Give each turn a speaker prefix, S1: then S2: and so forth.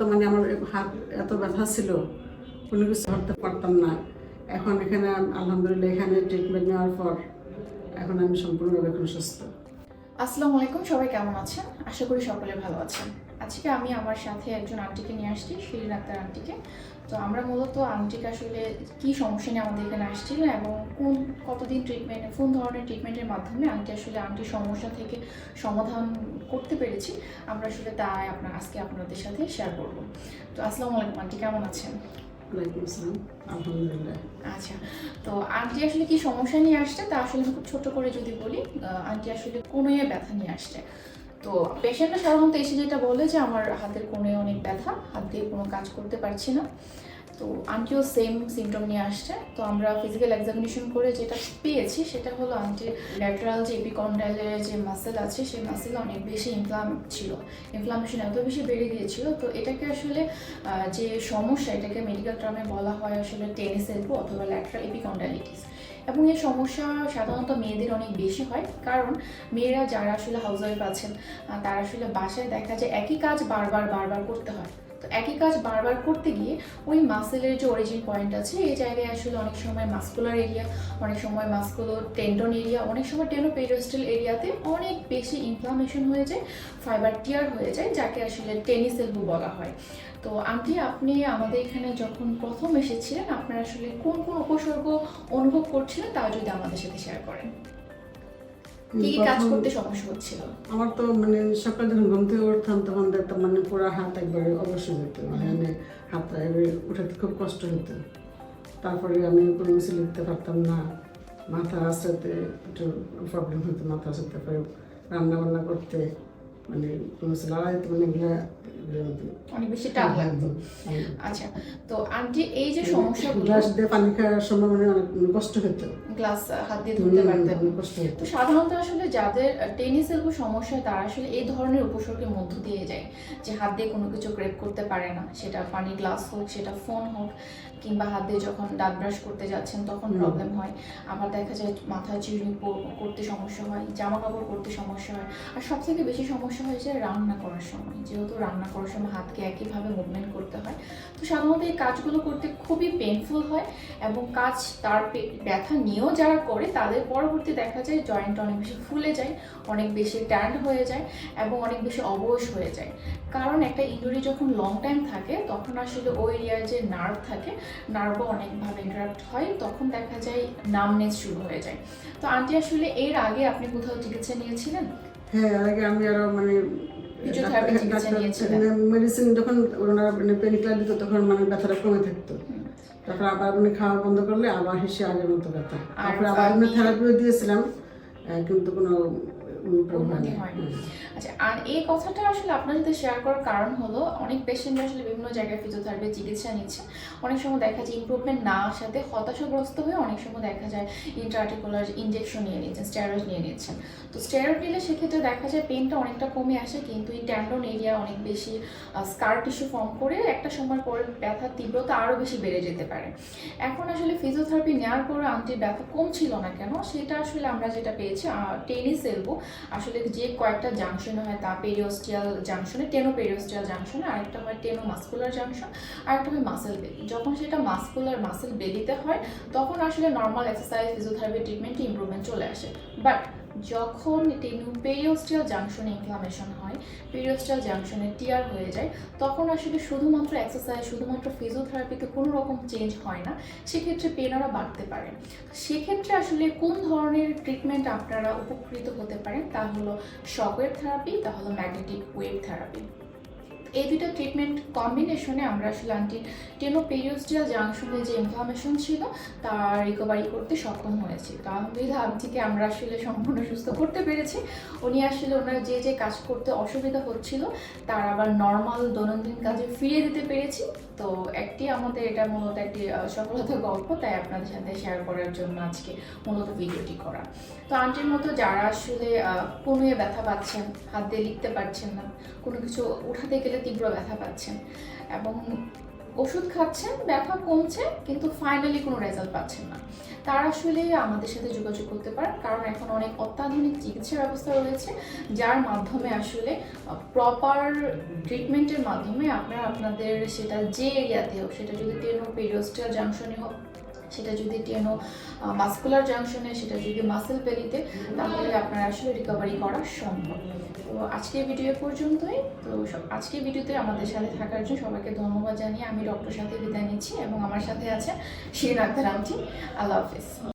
S1: তো মানে আমার হাত এত ব্যথা ছিল, কোনো কিছু ধরতে পারতাম না। এখন এখানে আলহামদুলিল্লাহ এখানে ট্রিটমেন্ট নেওয়ার পর এখন আমি সম্পূর্ণভাবে এখন সুস্থ।
S2: আসসালামু আলাইকুম, সবাই কেমন আছেন? আশা করি সকলে ভালো আছেন। আজকে আমি আমার সাথে একজন আন্টিকে নিয়ে আসছি শিরিন আক্তার আন্টিকে। তো আমরা মূলত আন্টিকে আসলে কী সমস্যা নিয়ে আমাদের এখানে আসছিল এবং কোন, কতদিন ট্রিটমেন্ট কোন ধরনের ট্রিটমেন্টের মাধ্যমে আন্টি আসলে আন্টির সমস্যা থেকে সমাধান করতে পেরেছি, আমরা আসলে তাই আপনার আজকে আপনাদের সাথে শেয়ার করব। তো আসসালামু আলাইকুম, আন্টি কেমন আছেন? আচ্ছা তো আসলে কি সমস্যা নিয়ে তা আসলে করে যদি বলি আসলে ব্যথা নিয়ে তো পেশেন্টরা সাধারণত এসে যেটা বলে যে, আমার হাতের কোণে অনেক ব্যথা, হাত দিয়ে কোনো কাজ করতে পারছি না। তো আন্টিও সেম সিমটম নিয়ে আসছে। তো আমরা ফিজিক্যাল এক্সামিনেশন করে যেটা পেয়েছি সেটা হলো আন্টির ল্যাটারাল যে এপিকন্ডালের যে মাসেল আছে, সেই মাসেল অনেক বেশি ইনফ্লাম ছিল। ইনফ্লামেশন এত বেশি বেড়ে গিয়েছিল। তো এটাকে আসলে যে সমস্যা এটাকে মেডিকেল টার্মে বলা হয় আসলে টেনিস এলবো অথবা ল্যাটারাল এপিকন্ডালিটিস এবং এই সমস্যা সাধারণত মেয়েদের অনেক বেশি হয়। কারণ মেয়েরা যারা আসলে হাউস ওয়াইফ আছেন তারা আসলে বাসায় দেখা যায় একই কাজ বারবার বারবার করতে হয়। তো একই কাজ বারবার করতে গিয়ে ওই মাসেলের যে অরিজিন পয়েন্ট আছে, এই জায়গায় আসলে অনেক সময় মাস্কুলার এরিয়া অনেক সময় মাস্কুলো টেন্ডন এরিয়া অনেক সময় টেনোপেরিস্টাল এরিয়াতে অনেক বেশি ইনফ্লামেশন হয়ে যায় ফাইবার টিয়ার হয়ে যায়, যাকে আসলে টেনিস এলবো বলা হয়। তো আন্টি, আপনি আমাদের এখানে যখন প্রথম এসেছিলেন, আপনারা আসলে কোন কোন উপসর্গ অনুভব করছিলেন তা যদি আমাদের সাথে শেয়ার করেন। কি কাজ করতে সমস্যা হচ্ছিল?
S1: আমার তো মানে সকাল যখন ঘুম থেকে উঠতাম তখন দেখতাম মানে পুরো হাত একবারে অবশ্যই যেত মানে এবারে উঠাতে খুব কষ্ট হতো তারপরে আমি কোনো কিছু লিখতে পারতাম না। মাথা আসাতে একটু প্রবলেম হতো মাথা আসাতে পারে রান্না বান্না করতে। মানে কোনো লড়াইতে মানে।
S2: অনেক বেশি লাগতো আচ্ছা তো আন্টি এই যে সমস্যাগুলো
S1: গ্লাস দিয়ে পানি খাওয়ার সময় মানে অনেক কষ্ট হতো
S2: গ্লাস হাত দিয়ে ধরতে পারতেন।
S1: কষ্ট
S2: তো সাধারণত আসলে যাদের টেনিস এলবো সমস্যা তারা আসলে এই ধরনের উপসর্গের মধ্য দিয়ে যায়। যে হাত দিয়ে কোনো কিছু গ্রেপ করতে পারে না। সেটা পানি গ্লাস হোক সেটা ফোন হোক কিংবা হাত দিয়ে যখন দাঁত ব্রাশ করতে যাচ্ছেন তখন। প্রবলেম হয়। আবার দেখা যায় মাথা চিরুনি করতে সমস্যা হয় জামা কাপড় করতে সমস্যা হয়। আর সব থেকে বেশি সমস্যা হয় যে রান্না করার সময়, যেহেতু রান্না করার সময় হাতকে একইভাবে মুভমেন্ট করতে হয়, তো সাধারণত এই কাজগুলো করতে খুবই পেনফুল হয় এবং কাজ তার ব্যথা নিয়েও যারা করে তাদের পরবর্তী দেখা যায় জয়েন্ট অনেক বেশি ফুলে যায়, অনেক বেশি ট্যান্ড হয়ে যায় এবং অনেক বেশি অবশ হয়ে যায়। কারণ একটা ইঞ্জুরি যখন লং টাইম থাকে, তখন আসলে ওই এরিয়ার যে নার্ভ থাকে নার্ভও অনেকভাবে ইন্টারাক্ট হয়, তখন দেখা যায় নামনেস শুরু হয়ে যায়। তো আন্টি আসলে এর আগে আপনি কোথাও চিকিৎসা নিয়েছিলেন?
S1: হ্যাঁ আগে আমি আরও মানে মেডিসিন যখন ওনারা মানে পেন কিলার দিত তখন মানে ব্যথাটা কমে থাকতো। তারপর আবার মানে খাওয়া বন্ধ করলে আবার হেসে আগের মতো ব্যথা তারপরে আবার
S2: আপনি-
S1: থেরাপিও দিয়েছিলাম কিন্তু কোনো
S2: উন্নতি
S1: হয়নি।
S2: হয়নি। আচ্ছা আর এই কথাটা আসলে আপনার সাথে শেয়ার করার কারণ হলো অনেক পেশেন্ট আসলে বিভিন্ন জায়গায় ফিজিওথেরাপি চিকিৎসা নিচ্ছে। অনেক সময় দেখা যায় ইমপ্রুভমেন্ট না আসাতে হতাশাগ্রস্ত হয়ে অনেক সময় দেখা যায় ইন্ট্রাটিকুলার ইনজেকশন নিয়ে নিচ্ছেন স্টেরয়েড নিয়ে নিচ্ছেন। তো স্টেরয়েড নিলে সেক্ষেত্রে দেখা যায় পেনটা অনেকটা কমে আসে কিন্তু এই ট্যান্ডন এরিয়া অনেক বেশি স্কার টিস্যু ফর্ম করে একটা সময় পরে ব্যথার তীব্রতা আরও বেশি বেড়ে যেতে পারে। এখন আসলে ফিজিওথেরাপি নেওয়ার পরে আন্টির ব্যথা কমছিল না কেন সেটা আসলে আমরা যেটা পেয়েছি টেনিস এলবো আসলে যে কয়েকটা জাংশন হয়, তা পেরিওস্টিয়াল জাংশনে টেনো পেরিওস্টিয়াল জাংশনে আরেকটা হয় টেনো মাস্কুলার জাংশন আরেকটা হয় মাসেল বেলি যখন সেটা মাস্কুলার মাসেল বেলিতে হয়, তখন আসলে নর্মাল এক্সারসাইজ ফিজিওথেরাপি ট্রিটমেন্টে ইম্প্রুভমেন্ট চলে আসে। বাট যখন টেনু পেরিওস্টিয়াল জাংশনে ইনফ্লামেশন হয় পেরিওস্টিয়াল জাংশনে টিয়ার হয়ে যায়, তখন আসলে শুধুমাত্র এক্সারসাইজ শুধুমাত্র ফিজিওথেরাপিতে কোনো রকম চেঞ্জ হয় না, সেক্ষেত্রে পেনারা বাড়তে পারে। সেক্ষেত্রে আসলে কোন ধরনের ট্রিটমেন্ট আপনারা উপকৃত হতে পারেন, তা হলো শকওয়েভ থেরাপি তা হলো ম্যাগনেটিক ওয়েভ থেরাপি এই দুটো ট্রিটমেন্ট কম্বিনেশনে আমরা আসলে আন্টির টেনোপেরিওস্টিয়াল জাংশনে যে ইনফ্লামেশন ছিল তা রিকভারি করতে সক্ষম হয়েছি। তো আলহামদুলিল্লাহ আন্টিকে আমরা আসলে সম্পূর্ণ সুস্থ করতে পেরেছি। উনি আসলে ওনার যে যে কাজ করতে অসুবিধা হচ্ছিল, তার আবার নর্মাল দৈনন্দিন কাজে ফিরিয়ে দিতে পেরেছি। তো একটি আমাদের এটা মূলত একটি সফলতা গল্প, তাই আপনাদের সাথে শেয়ার করার জন্য আজকে মূলত ভিডিওটি করা। তো আন্টির মতো যারা আসলে কোনোয়ে ব্যথা পাচ্ছেন, হাত দিয়ে লিখতে পারছেন না, কোনো কিছু উঠাতে গেলে তীব্র ব্যথা পাচ্ছেন, এবং ওষুধ খাচ্ছেন, ব্যথা কমছে, কিন্তু ফাইনালি কোনো রেজাল্ট পাচ্ছেন না। তারা আসলে আমাদের সাথে যোগাযোগ করতে পারেন, কারণ এখন অনেক অত্যাধুনিক চিকিৎসা ব্যবস্থা রয়েছে, যার মাধ্যমে আসলে প্রপার ট্রিটমেন্টের মাধ্যমে আপনারা আপনাদের সেটা যে এরিয়াতে হোক, সেটা যদি টেনো পেরিওস্টাল জাংশনে হোক সেটা যদি টেনো মাস্কুলার জাংশনে সেটা যদি মাসেল পেলিতে তাহলে আপনার আসলে রিকভারি করা সম্ভব। তো আজকের ভিডিও পর্যন্তই। তো আজকের ভিডিওতে আমাদের সাথে থাকার জন্য সবাইকে ধন্যবাদ জানিয়ে আমি ডক্টর সাথে বিদায় নিচ্ছি এবং আমার সাথে আছে শিরিন আক্তার আল্লাহ হাফিজ।